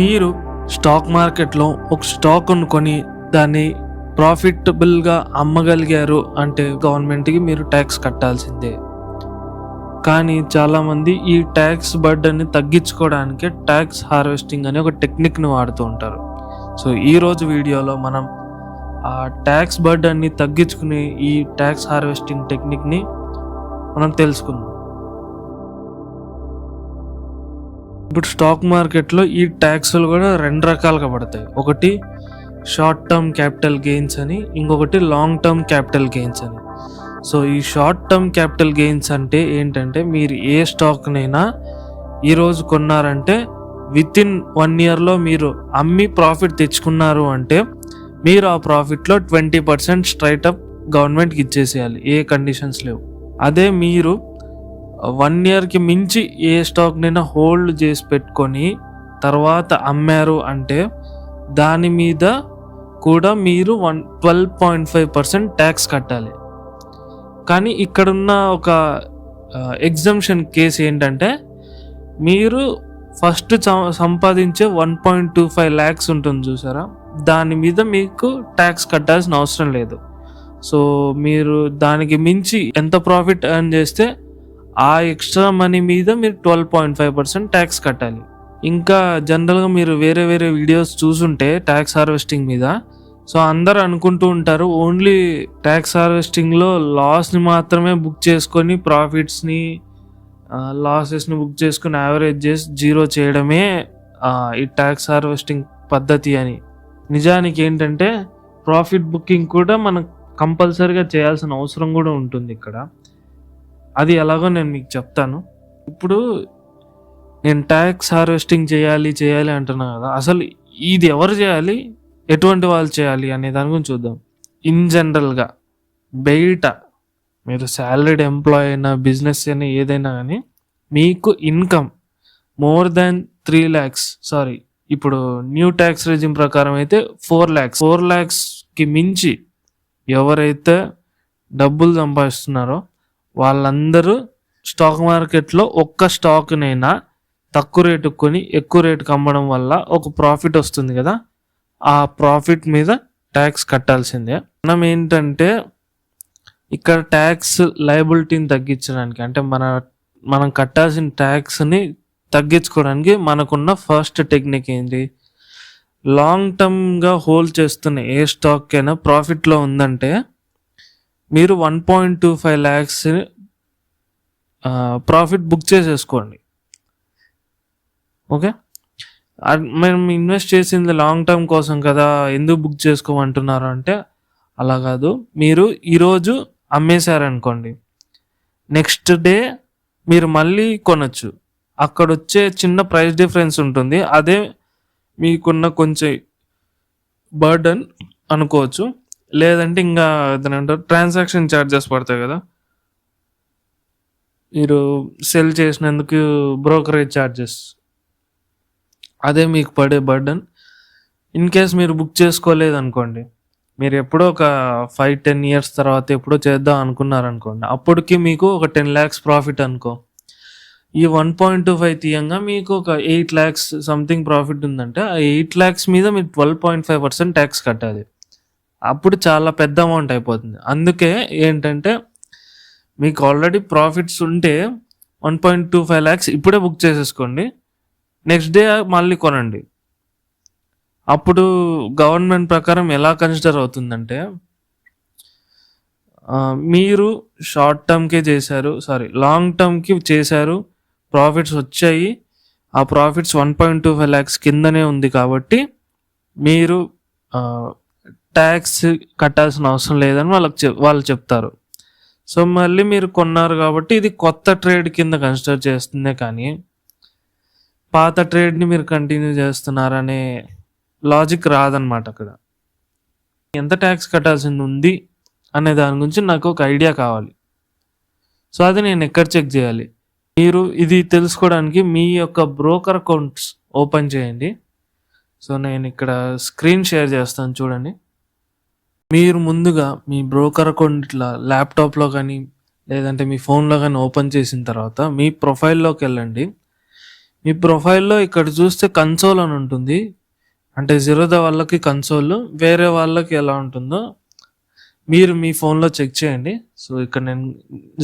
మీరు స్టాక్ మార్కెట్లో ఒక స్టాక్ కొనుక్కొని దాన్ని ప్రాఫిటబుల్గా అమ్మగలిగారు అంటే గవర్నమెంట్కి మీరు ట్యాక్స్ కట్టాల్సిందే. కానీ చాలామంది ఈ ట్యాక్స్ బర్డన్ని తగ్గించుకోవడానికి ట్యాక్స్ హార్వెస్టింగ్ అనే ఒక టెక్నిక్ని వాడుతూ ఉంటారు. సో ఈ రోజు వీడియోలో మనం ఆ ట్యాక్స్ బర్డన్ని తగ్గించుకునే ఈ ట్యాక్స్ హార్వెస్టింగ్ టెక్నిక్ని మనం తెలుసుకుందాం. ఇప్పుడు స్టాక్ మార్కెట్లో ఈ ట్యాక్స్లు కూడా రెండు రకాలుగా పడతాయి. ఒకటి షార్ట్ టర్మ్ క్యాపిటల్ గెయిన్స్ అని ఇంకొకటి లాంగ్ టర్మ్ క్యాపిటల్ గెయిన్స్ అని. సో ఈ షార్ట్ టర్మ్ క్యాపిటల్ గెయిన్స్ అంటే ఏంటంటే మీరు ఏ స్టాక్నైనా ఈరోజు కొన్నారంటే విత్ ఇన్ వన్ ఇయర్లో మీరు అమ్మి ప్రాఫిట్ తెచ్చుకున్నారు అంటే మీరు ఆ ప్రాఫిట్లో ట్వంటీ పర్సెంట్ స్ట్రైట్ అప్ గవర్నమెంట్కి ఇచ్చేసేయాలి. ఏ కండిషన్స్ లేవు. అదే మీరు వన్ ఇయర్కి మించి ఏ స్టాక్నైనా హోల్డ్ చేసి పెట్టుకొని తర్వాత అమ్మారు అంటే దాని మీద కూడా మీరు one twelve point five percent tax కట్టాలి. కానీ ఇక్కడున్న ఒక ఎగ్జంప్షన్ కేసు ఏంటంటే మీరు ఫస్ట్ సంపాదించే one point two five lakhs ఉంటుంది చూసారా? దాని మీద మీకు ట్యాక్స్ కట్టాల్సిన అవసరం లేదు. సో మీరు దానికి మించి ఎంత ప్రాఫిట్ ఎర్న్ చేస్తే ఆ ఎక్స్ట్రా మనీ మీద మీరు twelve point five percent tax కట్టాలి. ఇంకా జనరల్గా మీరు వేరే వేరే వీడియోస్ చూసుంటే ట్యాక్స్ హార్వెస్టింగ్ మీద సో అందరు అనుకుంటూ ఉంటారు ఓన్లీ ట్యాక్స్ హార్వెస్టింగ్లో లాస్ని మాత్రమే బుక్ చేసుకొని ప్రాఫిట్స్ని లాసెస్ని బుక్ చేసుకొని యావరేజ్ చేసి జీరో చేయడమే ఈ ట్యాక్స్ హార్వెస్టింగ్ పద్ధతి అని. నిజానికి ఏంటంటే ప్రాఫిట్ బుకింగ్ కూడా మనం కంపల్సరీగా చేయాల్సిన అవసరం కూడా ఉంటుంది ఇక్కడ. అది ఎలాగో నేను మీకు చెప్తాను. ఇప్పుడు నేను ట్యాక్స్ హార్వెస్టింగ్ చేయాలి చేయాలి అంటున్నా కదా అసలు ఇది ఎవరు చేయాలి ఎటువంటి వాళ్ళు చేయాలి అనే దాని గురించి చూద్దాం. ఇన్ జనరల్గా బయట మీరు శాలరీడ్ ఎంప్లాయ్ అయినా బిజినెస్ అయినా ఏదైనా కానీ మీకు income more than three lakhs sorry ఇప్పుడు న్యూ ట్యాక్స్ రెజిమ్ ప్రకారం అయితే ఫోర్ ల్యాక్స్ ఫోర్ ల్యాక్స్కి మించి ఎవరైతే డబ్బులు సంపాదిస్తున్నారో వాళ్ళందరూ స్టాక్ మార్కెట్లో ఒక్క స్టాక్నైనా తక్కువ రేటుకు కొని ఎక్కువ రేటుకి అమ్మడం వల్ల ఒక ప్రాఫిట్ వస్తుంది కదా. ఆ ప్రాఫిట్ మీద ట్యాక్స్ కట్టాల్సిందే. మనం ఏంటంటే ఇక్కడ ట్యాక్స్ లయబిలిటీని తగ్గించడానికి అంటే మన మనం కట్టాల్సిన ట్యాక్స్ని తగ్గించుకోవడానికి మనకున్న ఫస్ట్ టెక్నిక్ ఏంటి? లాంగ్ టర్మ్గా హోల్డ్ చేస్తున్న ఏ స్టాక్ అయినా ప్రాఫిట్లో ఉందంటే మీరు one point two five lakhs profit book చేసేసుకోండి. ఓకే మేము ఇన్వెస్ట్ చేసింది లాంగ్ టర్మ్ కోసం కదా ఎందుకు బుక్ చేసుకోమంటున్నారు అంటే అలా కాదు. మీరు ఈరోజు అమ్మేశారనుకోండి. నెక్స్ట్ డే మీరు మళ్ళీ కొనొచ్చు. అక్కడ వచ్చే చిన్న ప్రైస్ డిఫరెన్స్ ఉంటుంది. అదే మీకున్న కొంచెం బర్డన్ అనుకోవచ్చు. లేదంటే ఇంకా ఏదంటారు ట్రాన్సాక్షన్ ఛార్జెస్ పడతాయి కదా. మీరు సెల్ చేసినందుకు బ్రోకరేజ్ ఛార్జెస్ అదే మీకు పడే బర్డన్ ఇన్ కేస్ మీరు బుక్ చేసుకోలేదు అనుకోండి మీరు ఎప్పుడో ఒక ఫైవ్ టెన్ ఇయర్స్ తర్వాత ఎప్పుడో చేద్దాం అనుకున్నారనుకోండి అప్పటికి మీకు ఒక టెన్ ల్యాక్స్ ప్రాఫిట్ అనుకో. ఈ వన్ పాయింట్ టూ ఫైవ్ తీయంగా మీకు ఒక ఎయిట్ ల్యాక్స్ సంథింగ్ ప్రాఫిట్ ఉందంటే ఆ ఎయిట్ ల్యాక్స్ మీద మీరు twelve point five percent tax కట్టాలి. అప్పుడు చాలా పెద్ద అమౌంట్ అయిపోతుంది. అందుకే ఏంటంటే మీకు ఆల్రెడీ ప్రాఫిట్స్ ఉంటే one point two five lakhs ఇప్పుడే బుక్ చేసేసుకోండి. నెక్స్ట్ డే మళ్ళీ కొనండి. అప్పుడు గవర్నమెంట్ ప్రకారం ఎలా కన్సిడర్ అవుతుందంటే మీరు షార్ట్ టర్మ్కే చేశారు సారీ లాంగ్ టర్మ్కి చేశారు ప్రాఫిట్స్ వచ్చాయి. ఆ profits one point two five lakhs కిందనే ఉంది కాబట్టి మీరు ట్యాక్స్ కట్టాల్సిన అవసరం లేదని వాళ్ళకి చెప్ వాళ్ళు చెప్తారు. సో మళ్ళీ మీరు కొన్నారు కాబట్టి ఇది కొత్త ట్రేడ్ కింద కన్సిడర్ చేస్తుందే కానీ పాత ట్రేడ్ని మీరు కంటిన్యూ చేస్తున్నారనే లాజిక్ రాదనమాట అక్కడ. ఎంత ట్యాక్స్ కట్టాల్సింది ఉంది అనే దాని గురించి నాకు ఒక ఐడియా కావాలి. సో అది నేను ఎక్కడ చెక్ చేయాలి? మీరు ఇది తెలుసుకోవడానికి మీ యొక్క బ్రోకర్ అకౌంట్స్ ఓపెన్ చేయండి. సో నేను ఇక్కడ స్క్రీన్ షేర్ చేస్తాను చూడండి. మీరు ముందుగా మీ బ్రోకర్ అకౌంట్ ఇట్లా ల్యాప్టాప్లో కానీ లేదంటే మీ ఫోన్లో కానీ ఓపెన్ చేసిన తర్వాత మీ ప్రొఫైల్లోకి వెళ్ళండి మీ ప్రొఫైల్‌లో ఇక్కడ చూస్తే కన్సోల్ అని ఉంటుంది. అంటే జిరోదా వాళ్ళకి కన్సోల్. వేరే వాళ్ళకి ఎలా ఉంటుందో మీరు మీ ఫోన్‌లో చెక్ చేయండి. సో, ఇక్కడ నేను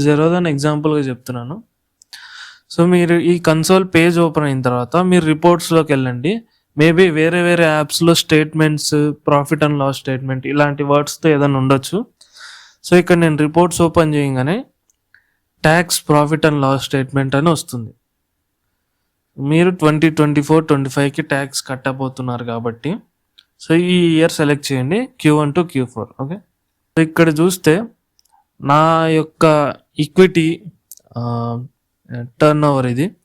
జిరోదాని ఎగ్జాంపుల్‌గా చెప్తున్నాను. సో, మీరు ఈ కన్సోల్ పేజ్ ఓపెన్ అయిన తర్వాత మీరు రిపోర్ట్స్లోకి వెళ్ళండి మేబీ వేరే వేరే యాప్స్‌లో statements, profit and loss statement ఇలాంటి వర్డ్స్‌తో ఏదైనా ఉండొచ్చు. సో, ఇక్కడ నేను రిపోర్ట్స్ ఓపెన్ చేయగానే tax profit and loss statement అని వస్తుంది. మీరు ట్వంటీ ట్వంటీ ఫోర్ ట్వంటీ ఫైవ్కి ట్యాక్స్ కట్టబోతున్నారు కాబట్టి సో, ఈ ఇయర్ సెలెక్ట్ చేయండి. Q one to Q four okay. So, ఇక్కడ చూస్తే నా యొక్క ఈక్విటీ టర్న్ ఓవర్ ఇది.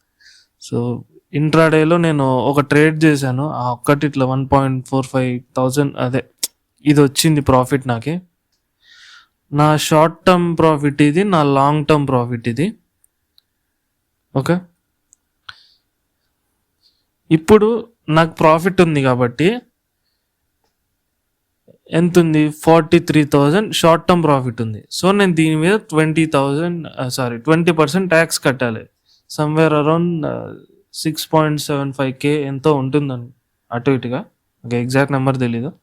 సో, ఇంట్రాడేలో నేను ఒక ట్రేడ్ చేశాను. ఆ ఒక్కటి ఇట్లా 1,45,000 అదే ఇది వచ్చింది ప్రాఫిట్ నాకి. నా షార్ట్ టర్మ్ ప్రాఫిట్ ఇది. నా లాంగ్ టర్మ్ ప్రాఫిట్ ఇది. ఓకే. ఇప్పుడు నాకు ప్రాఫిట్ ఉంది కాబట్టి ఎంత ఉంది forty three thousand short term profit ఉంది. సో, నేను దీని మీద twenty thousand sorry twenty percent tax కట్టాలి. సమ్‌వేర్ అరౌండ్ 6.75 ఎంతో ఉంటుందని అటు ఇటుగా. ఓకే. ఎగ్జాక్ట్ నెంబర్ తెలీదు.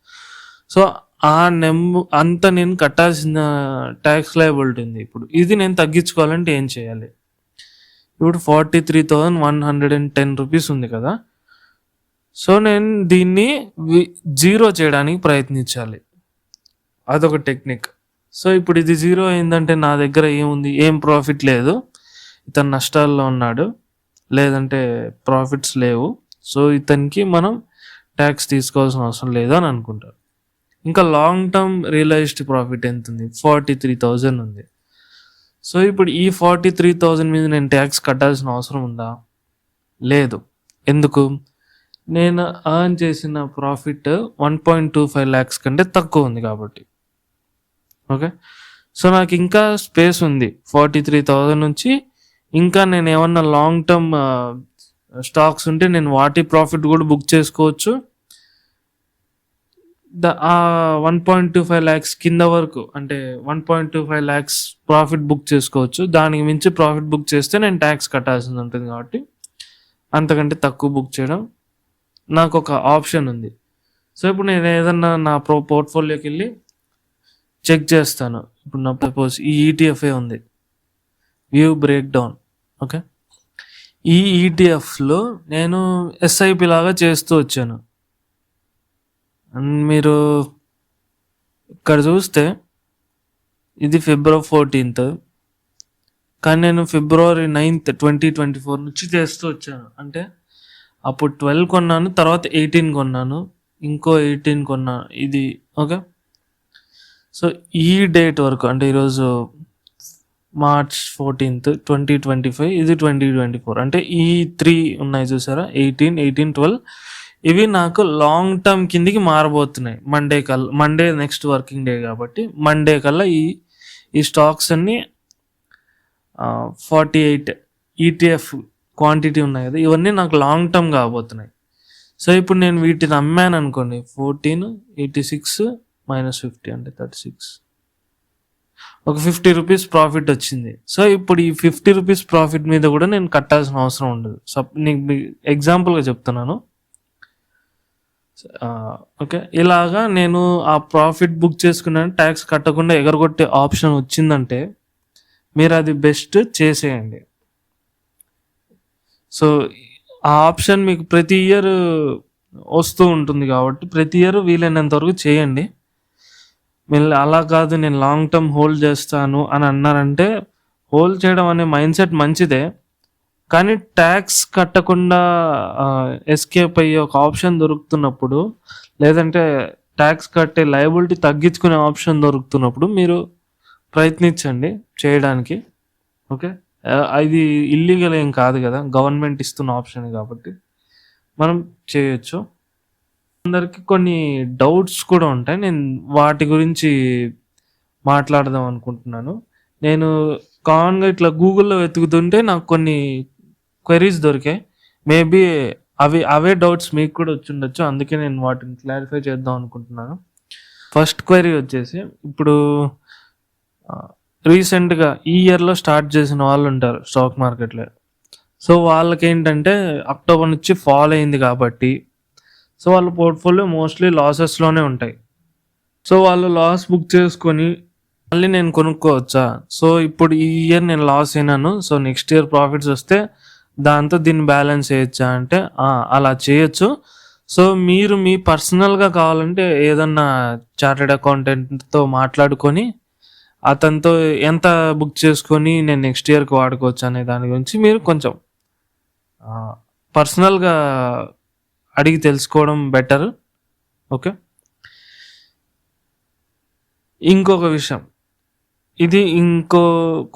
సో, ఆ నెంబర్ అంత నేను కట్టాల్సిన ట్యాక్స్ లయబిలిటీ ఉంది ఇప్పుడు. ఇది నేను తగ్గించుకోవాలంటే ఏం చేయాలి? ఇప్పుడు 43,110 రూపీస్ ఉంది కదా! సో, నేను దీన్ని జీరో చేయడానికి ప్రయత్నించాలి. అదొక టెక్నిక్. సో, ఇప్పుడు ఇది జీరో అయిందంటే నా దగ్గర ఏముంది? ఏం ప్రాఫిట్ లేదు. ఇతను నష్టాల్లో ఉన్నాడు. లేదంటే ప్రాఫిట్స్ లేవు. సో, ఇతనికి మనం ట్యాక్స్ తీసుకోవాల్సిన అవసరం లేదు అని అనుకుంటారు. ఇంకా లాంగ్ టర్మ్ రియలైజ్డ్ ప్రాఫిట్ ఎంత ఉంది ఫార్టీ త్రీ థౌజండ్ ఉంది. సో, ఇప్పుడు ఈ 43,000 మీద నేను ట్యాక్స్ కట్టాల్సిన అవసరం ఉందా? లేదు. ఎందుకు? నేను ఎర్న్ చేసిన profit one point two five lakhs కంటే తక్కువ ఉంది కాబట్టి. ఓకే. సో, నాకు ఇంకా స్పేస్ ఉంది. 43,000 నుంచి ఇంకా నేను ఏమన్నా లాంగ్ టర్మ్ స్టాక్స్ ఉంటే నేను వాటి ప్రాఫిట్ కూడా బుక్ చేసుకోవచ్చు. The one point two five lakhs కింద వరకు అంటే one point two five lakhs profit book చేసుకోవచ్చు. దానికి మించి ప్రాఫిట్ బుక్ చేస్తే నేను ట్యాక్స్ కట్టాల్సింది ఉంటుంది కాబట్టి అంతకంటే తక్కువ బుక్ చేయడం నాకు ఒక ఆప్షన్ ఉంది. సో, ఇప్పుడు నేను ఏదన్నా నా ప్రో పోర్ట్ఫోలియోకి వెళ్ళి చెక్ చేస్తాను. ఇప్పుడు నా సపోజ్ ఈ ఈటీఎఫ్ఏ ఉంది. View break down okay. ఈ ఈటీఎఫ్‌లో నేను ఎస్ఐపి లాగా చేస్తూ వచ్చాను. అండ్ మీరు ఇక్కడ చూస్తే ఇది ఫిబ్రవరి 14థ్. కానీ నేను ఫిబ్రవరి 9థ్ 2024 నుంచి చేస్తూ వచ్చాను. అంటే అప్పుడు 12 కొన్నాను. తర్వాత 18 కొన్నాను. ఇంకో ఎయిటీన్ కొన్నాను ఇది ఓకే. సో, ఈ డేట్ వరకు అంటే ఈరోజు మార్చ్ 14థ్ 2025 ఇది 2024 అంటే ఈ త్రీ ఉన్నాయి చూసారా? 18, 18, 12 ఇవి నాకు లాంగ్ టర్మ్ కిందికి మారబోతున్నాయి. మండే కల్లా మండే నెక్స్ట్ వర్కింగ్ డే కాబట్టి మండే కల్లా ఈ ఈ స్టాక్స్ అన్నీ ఫార్టీ ఎయిట్ ఈటీఎఫ్ క్వాంటిటీ ఉన్నాయి కదా! ఇవన్నీ నాకు లాంగ్ టర్మ్ కాబోతున్నాయి. సో, ఇప్పుడు నేను వీటిని అమ్మానుకోండి ఫోర్టీన్ ఎయిటీ సిక్స్ మైనస్ 50 అంటే 36 ఒక 50 రూపీస్ ప్రాఫిట్ వచ్చింది. సో, ఇప్పుడు ఈ 50 రూపీస్ ప్రాఫిట్ మీద కూడా నేను కట్టాల్సిన అవసరం ఉండదు. సప్ నీకు ఎగ్జాంపుల్‌గా చెప్తున్నాను. ఓకే. ఇలాగా నేను ఆ ప్రాఫిట్ బుక్ చేసుకున్నాను. ట్యాక్స్ కట్టకుండా ఎగరగొట్టే ఆప్షన్ వచ్చిందంటే మీరు అది బెస్ట్ చేసేయండి. సో, ఆ ఆప్షన్ మీకు ప్రతి ఇయర్ వస్తూ ఉంటుంది కాబట్టి ప్రతి ఇయర్ వీలైనంత వరకు చేయండి. మీరు అలా కాదు నేను లాంగ్ టర్మ్ హోల్డ్ చేస్తాను అని అన్నారంటే హోల్డ్ చేయడం అనే మైండ్ సెట్ మంచిదే. కానీ ట్యాక్స్ కట్టకుండా ఎస్కేప్ అయ్యే ఒక ఆప్షన్ దొరుకుతున్నప్పుడు లేదంటే ట్యాక్స్ కట్టే లయబిలిటీ తగ్గించుకునే ఆప్షన్ దొరుకుతున్నప్పుడు మీరు ప్రయత్నించండి చేయడానికి. ఓకే. అది ఇది ఇల్లీగల్ ఏం కాదు కదా! గవర్నమెంట్ ఇస్తున్న ఆప్షన్ కాబట్టి మనం చేయొచ్చు. అందరికి కొన్ని డౌట్స్ కూడా ఉంటాయి. నేను వాటి గురించి మాట్లాడదాం అనుకుంటున్నాను. నేను కామన్‌గా ఇట్లా గూగుల్‌లో వెతుకుతుంటే నాకు కొన్ని క్వెరీస్ దొరికాయి. మేబీ అవి అవే డౌట్స్ మీకు కూడా వచ్చుండొచ్చు. అందుకే నేను వాటిని క్లారిఫై చేద్దాం అనుకుంటున్నాను. ఫస్ట్ క్వరీ వచ్చేసి ఇప్పుడు రీసెంట్‌గా ఈ ఇయర్‌లో స్టార్ట్ చేసిన వాళ్ళు ఉంటారు స్టాక్ మార్కెట్‌లో. సో వాళ్ళకేంటంటే అక్టోబర్ నుంచి ఫాల్ అయింది కాబట్టి సో వాళ్ళ పోర్ట్ఫోలియో మోస్ట్లీ లాసెస్లోనే ఉంటాయి. సో వాళ్ళు లాస్ బుక్ చేసుకొని మళ్ళీ నేను కొనుక్కోవచ్చా? సో ఇప్పుడు ఈ ఇయర్ నేను లాస్ అయినాను. సో నెక్స్ట్ ఇయర్ ప్రాఫిట్స్ వస్తే దాంతో దీన్ని బ్యాలెన్స్ చేయొచ్చా అంటే అలా చేయొచ్చు. సో మీరు మీ పర్సనల్గా కావాలంటే ఏదన్నా చార్టెడ్ అకౌంటెంట్తో మాట్లాడుకొని అతనితో ఎంత బుక్ చేసుకొని నేను నెక్స్ట్ ఇయర్కి వాడుకోవచ్చు అనే దాని గురించి మీరు కొంచెం పర్సనల్గా అడిగి తెలుసుకోవడం బెటర్ ఓకే ఇంకొక విషయం. ఇది ఇంకో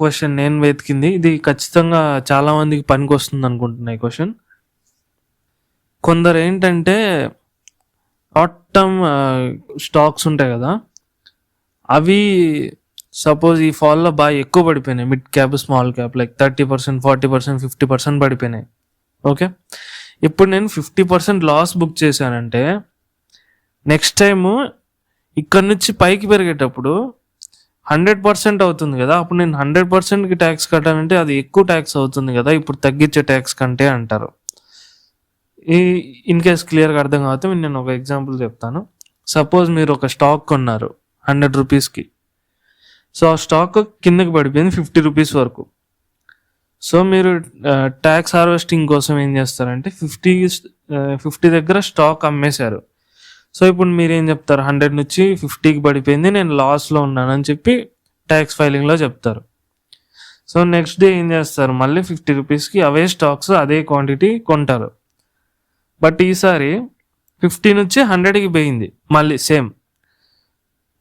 క్వశ్చన్ నేను వెతికింది. ఇది ఖచ్చితంగా చాలామందికి పనికి వస్తుంది అనుకుంటున్నా ఈ క్వశ్చన్ కొందరు ఏంటంటే షార్ట్ టర్మ్ స్టాక్స్ ఉంటాయి కదా. అవి సపోజ్ ఈ ఫాల్లో బాగా ఎక్కువ పడిపోయినాయి. Mid cap small cap like thirty percent forty percent fifty percent పడిపోయినాయి. ఓకే ఇప్పుడు నేను ఫిఫ్టీ పర్సెంట్ లాస్ బుక్ చేశానంటే నెక్స్ట్ టైము ఇక్కడ నుంచి పైకి పెరిగేటప్పుడు హండ్రెడ్ పర్సెంట్ అవుతుంది కదా. అప్పుడు నేను హండ్రెడ్ పర్సెంట్కి ట్యాక్స్ కట్టానంటే అది ఎక్కువ ట్యాక్స్ అవుతుంది కదా. ఇప్పుడు తగ్గించే ట్యాక్స్ కంటే అంటారు. ఈ ఇన్ కేస్ క్లియర్గా అర్థం కాకపోతే నేను ఒక ఎగ్జాంపుల్ చెప్తాను. సపోజ్ మీరు ఒక స్టాక్ కొన్నారు హండ్రెడ్ రూపీస్కి సో ఆ స్టాక్ కిందకి పడిపోయింది ఫిఫ్టీ రూపీస్ వరకు. సో మీరు ట్యాక్స్ హార్వెస్టింగ్ కోసం ఏం చేస్తారంటే ఫిఫ్టీ ఫిఫ్టీ దగ్గర స్టాక్ అమ్మేశారు. సో ఇప్పుడు మీరు ఏం చెప్తారు? హండ్రెడ్ నుంచి ఫిఫ్టీకి పడిపోయింది నేను లాస్లో ఉన్నానని చెప్పి ట్యాక్స్ ఫైలింగ్లో చెప్తారు. సో నెక్స్ట్ డే ఏం చేస్తారు? మళ్ళీ ఫిఫ్టీ రూపీస్కి అవే స్టాక్స్ అదే క్వాంటిటీ కొంటారు. బట్ ఈసారి ఫిఫ్టీ నుంచి హండ్రెడ్కి పోయింది మళ్ళీ సేమ్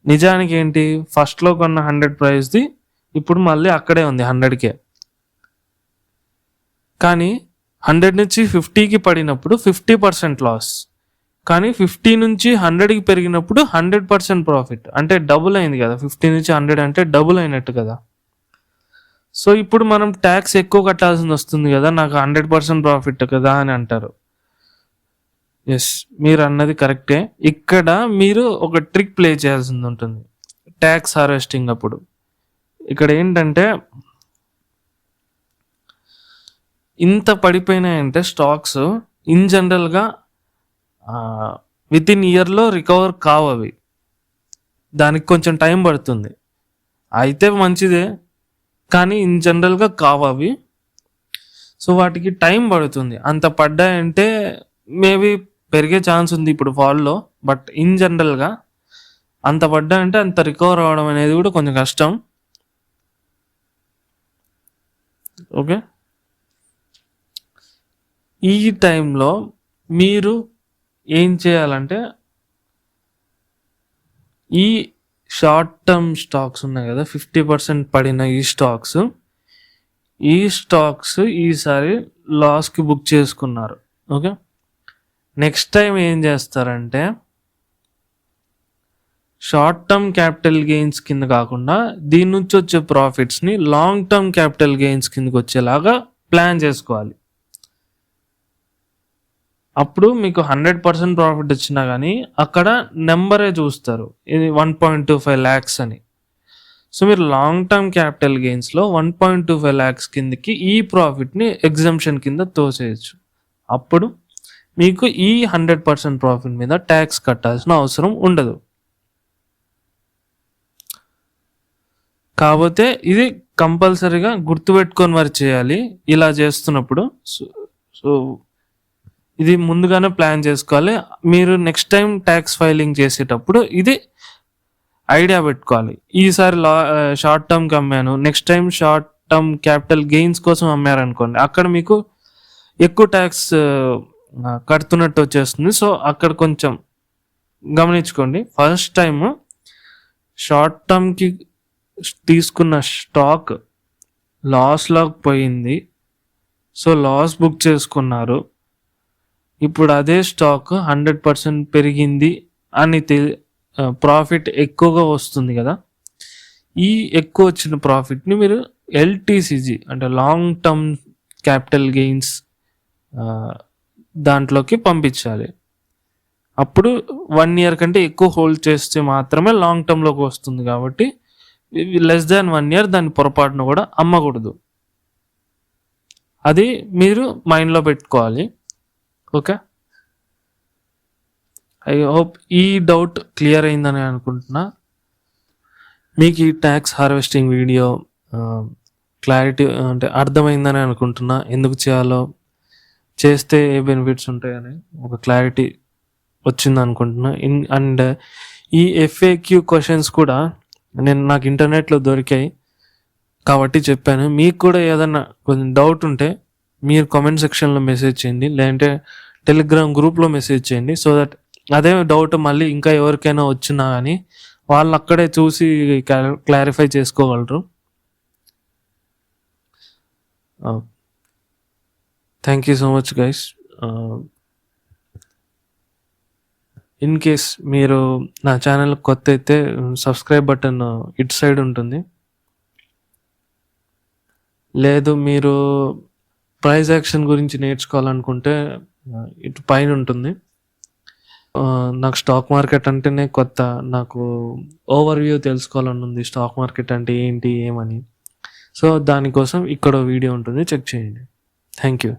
నిజానికి ఏంటి? ఫస్ట్లో కొన్న హండ్రెడ్ ప్రైస్ది ఇప్పుడు మళ్ళీ అక్కడే ఉంది హండ్రెడ్కే కానీ హండ్రెడ్ నుంచి ఫిఫ్టీకి పడినప్పుడు ఫిఫ్టీ పర్సెంట్ లాస్. కానీ ఫిఫ్టీ నుంచి హండ్రెడ్కి పెరిగినప్పుడు హండ్రెడ్ పర్సెంట్ ప్రాఫిట్. అంటే డబుల్ అయింది కదా. ఫిఫ్టీ నుంచి హండ్రెడ్ అంటే డబుల్ అయినట్టు కదా. సో ఇప్పుడు మనం ట్యాక్స్ ఎక్కువ కట్టాల్సింది వస్తుంది కదా. నాకు హండ్రెడ్ పర్సెంట్ ప్రాఫిట్ కదా అని అంటారు. ఎస్ మీరు అన్నది కరెక్టే. ఇక్కడ మీరు ఒక ట్రిక్ ప్లే చేయాల్సింది ఉంటుంది. ట్యాక్స్ హార్వెస్టింగ్ అప్పుడు. ఇక్కడ ఏంటంటే ఇంత పడిపోయినాయంటే స్టాక్స్ ఇన్ జనరల్గా విత్ ఇన్ ఇయర్లో రికవర్ కావు అవి దానికి కొంచెం టైం పడుతుంది. అయితే మంచిదే కానీ ఇన్ జనరల్గా కావు అవి సో వాటికి టైం పడుతుంది. అంత పడ్డాయంటే మేబీ పెరిగే ఛాన్స్ ఉంది ఇప్పుడు ఫాల్లో బట్ ఇన్ జనరల్గా అంత పడ్డాయంటే అంత రికవర్ అవ్వడం అనేది కూడా కొంచెం కష్టం. ఓకే? ఈ టైంలో మీరు ఏం చేయాలంటే ఈ షార్ట్ టర్మ్ స్టాక్స్ ఉన్నాయి కదా ఫిఫ్టీ పర్సెంట్ పడిన ఈ స్టాక్స్ ఈ స్టాక్స్ ఈసారి లాస్కి బుక్ చేసుకున్నారు ఓకే? నెక్స్ట్ టైం ఏం చేస్తారంటే షార్ట్ టర్మ్ క్యాపిటల్ గెయిన్స్ కింద కాకుండా దీని నుంచి వచ్చే ప్రాఫిట్స్ని లాంగ్ టర్మ్ క్యాపిటల్ గెయిన్స్ కిందకి వచ్చేలాగా ప్లాన్ చేసుకోవాలి. అప్పుడు మీకు హండ్రెడ్ పర్సెంట్ ప్రాఫిట్ వచ్చినా కానీ అక్కడ నెంబరే చూస్తారు. ఇది one point two five lakhs అని. సో మీరు long term capital గెయిన్స్లో one point two five lakhs కిందకి ఈ ప్రాఫిట్ని ఎగ్జామ్షన్ కింద తోసేయచ్చు. అప్పుడు మీకు ఈ హండ్రెడ్ పర్సెంట్ ప్రాఫిట్ మీద ట్యాక్స్ కట్టాల్సిన అవసరం ఉండదు. కాకపోతే ఇది కంపల్సరీగా గుర్తుపెట్టుకొని మరి చేయాలి. ఇలా చేస్తున్నప్పుడు సో సో ఇది ముందుగానే ప్లాన్ చేసుకోవాలి. మీరు నెక్స్ట్ టైం ట్యాక్స్ ఫైలింగ్ చేసేటప్పుడు ఇది ఐడియా పెట్టుకోవాలి. ఈసారి లా షార్ట్ టర్మ్కి అమ్మాను. Next time short term capital gains కోసం అమ్మారనుకోండి. అక్కడ మీకు ఎక్కువ ట్యాక్స్ కడుతున్నట్టు వచ్చేస్తుంది. సో అక్కడ కొంచెం గమనించుకోండి. ఫస్ట్ టైం షార్ట్ టర్మ్కి తీసుకున్న స్టాక్ లాస్లోకి పోయింది. సో లాస్ బుక్ చేసుకున్నారు. ఇప్పుడు అదే స్టాక్ హండ్రెడ్ పర్సెంట్ పెరిగింది అని తెలి ప్రాఫిట్ ఎక్కువగా వస్తుంది కదా. ఈ ఎక్కువ వచ్చిన ప్రాఫిట్ని మీరు ఎల్టీసీజీ అంటే లాంగ్ టర్మ్ క్యాపిటల్ గెయిన్స్ దాంట్లోకి పంపించాలి. అప్పుడు వన్ ఇయర్ కంటే ఎక్కువ హోల్డ్ చేస్తే మాత్రమే లాంగ్ టర్మ్లోకి వస్తుంది కాబట్టి లెస్ దాన్ వన్ ఇయర్ దాని పొరపాటును కూడా అమ్మకూడదు. అది మీరు మైండ్లో పెట్టుకోవాలి. ఓకే ఐ హోప్ ఈ డౌట్ క్లియర్ అయిందని అనుకుంటున్నా. మీకు ఈ ట్యాక్స్ హార్వెస్టింగ్ వీడియో క్లారిటీ అంటే అర్థమైందని అనుకుంటున్నా. ఎందుకు చేయాలో చేస్తే ఏ బెనిఫిట్స్ ఉంటాయని ఒక క్లారిటీ వచ్చింది అనుకుంటున్నా. ఇన్ అండ్ ఈ ఎఫ్ఏక్యూ క్వశ్చన్స్ కూడా నేను నాకు ఇంటర్నెట్లో దొరికాయి కాబట్టి చెప్పాను. మీకు కూడా ఏదన్నా కొంచెం డౌట్ ఉంటే మీరు కామెంట్ సెక్షన్లో మెసేజ్ చేయండి. లేదంటే టెలిగ్రామ్ గ్రూప్లో మెసేజ్ చేయండి. సో దట్ అదే డౌట్ మళ్ళీ ఇంకా ఎవరికైనా వచ్చినా కానీ వాళ్ళు అక్కడే చూసి క్లారిఫై చేసుకోగలరు. Thank you so much guys in case మీరు నా ఛానల్ కొత్త అయితే um, సబ్స్క్రైబ్ బటన్ uh, ఇటు సైడ్ ఉంటుంది. లేదు మీరు ప్రైజ్ యాక్షన్ గురించి నేర్చుకోవాలనుకుంటే ఇటు పైన ఉంటుంది. నాకు స్టాక్ మార్కెట్ అంటేనే కొత్త నాకు ఓవర్ వ్యూ తెలుసుకోవాలని ఉంది స్టాక్ మార్కెట్ అంటే ఏంటి ఏమని. సో దానికోసం ఇక్కడ వీడియో ఉంటుంది చెక్ చేయండి. Thank you.